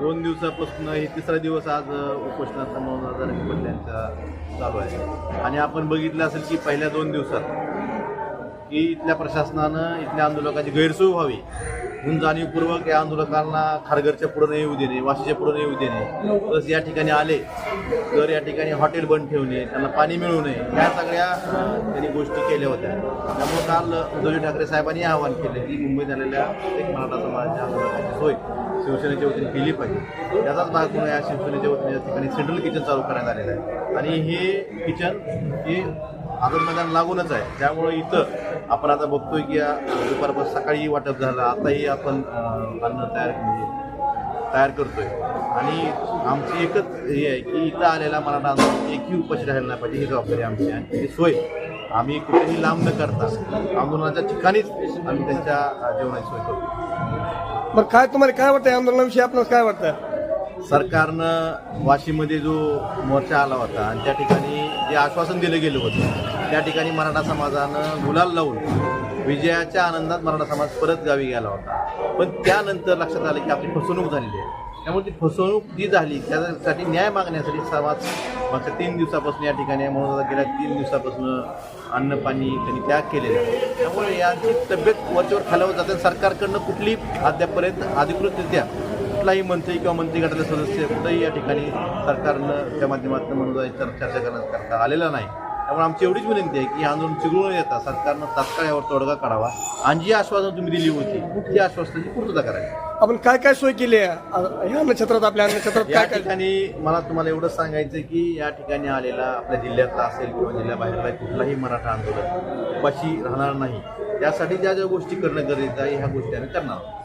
दोन दिवसापासून हे तिसरा दिवस आज उपोषणाचा नोंद तारखे पडल्यांचा चालू आहे. आणि आपण बघितलं असेल की पहिल्या दोन दिवसात की इथल्या प्रशासनानं इथल्या आंदोलकांची गैरसोय व्हावी म्हणून जाणीवपूर्वक या आंदोलकांना खारघरच्या पुढं येऊ देणे वाशीच्या पुढं येऊ देणे प्लस या ठिकाणी आले तर या ठिकाणी हॉटेल बंद ठेवणे त्यांना पाणी मिळू नये ह्या सगळ्या त्यांनी गोष्टी केल्या होत्या. त्यामुळे काल उद्धवजी ठाकरे साहेबांनी आवाहन केले की मुंबईत आलेल्या एक मराठा समाजाच्या आंदोलकांची सोय. शिवसेनेच्या वतीने केली पाहिजे त्याचाच भाग म्हणून या शिवसेनेच्या वतीने या ठिकाणी सेंट्रल किचन चालू करण्यात आलेलं आहे. आणि हे किचन हे आझाद मैदान लागूनच आहे. त्यामुळे इथं आपण आता बघतोय की या दुपारपासून सकाळी वाटप झालं आताही आपण अन्न तयार तयार करतोय. आणि आमची एकच हे आहे की इथं आलेला मराठा आंदोलन एकही उपाशी राहिला नाही पाहिजे. ही जबाबदारी आमची आहे. सोय आम्ही कुठेही लांब न करता आंदोलनाच्या ठिकाणीच आम्ही त्यांच्या जेवणाची सोय करतो मग काय तुम्हाला काय वाटतं आंदोलनाविषयी? आपल्याला काय वाटतं सरकारनं वाशीमध्ये जो मोर्चा आला होता आणि त्या ठिकाणी जे आश्वासन दिलं गेलं होतं त्या ठिकाणी मराठा समाजानं गुलाल लावून विजयाच्या आनंदात मराठा समाज परत गावी गेला होता. पण त्यानंतर लक्षात आलं की आपली फसवणूक झालेली आहे. त्यामुळे ती फसवणूक जी झाली. त्यासाठी न्याय मागण्यासाठी समाज मागच्या तीन दिवसापासून या ठिकाणी म्हणून गेल्या तीन दिवसापासून अन्न पाणी त्यांनी त्याग केलेला आहे. त्यामुळे याची तब्येत वरच्यावर खालावत जाते सरकारकडनं कुठली अद्यापर्यंत अधिकृतरित्या कुठलाही मंत्री किंवा मंत्री गटाचे सदस्य कुठंही या ठिकाणी सरकारनं त्या माध्यमातून म्हणून चर्चा करण्याकरता आलेला नाही. त्यामुळे आमची एवढीच विनंती आहे की हे आंदोलन चिघळून येता सरकारनं तात्काळ यावर तोडगा काढावा. आणि जी आश्वासन तुम्ही दिली होती ती आश्वासनाची पूर्तता करावी. आपण काय काय सोय केली आहे? या अन्नछत्रात आपल्या अन्नछत्रात या काय काय? ठिकाणी मला तुम्हाला एवढंच सांगायचं की या ठिकाणी आलेला आपल्या जिल्ह्यातला असेल किंवा जिल्ह्याबाहेरला कुठलाही मराठा आंदोलन उपाशी राहणार नाही. त्यासाठी ज्या ज्या गोष्टी करणं गरजेचं आहे ह्या गोष्टी आम्ही करणार आहोत.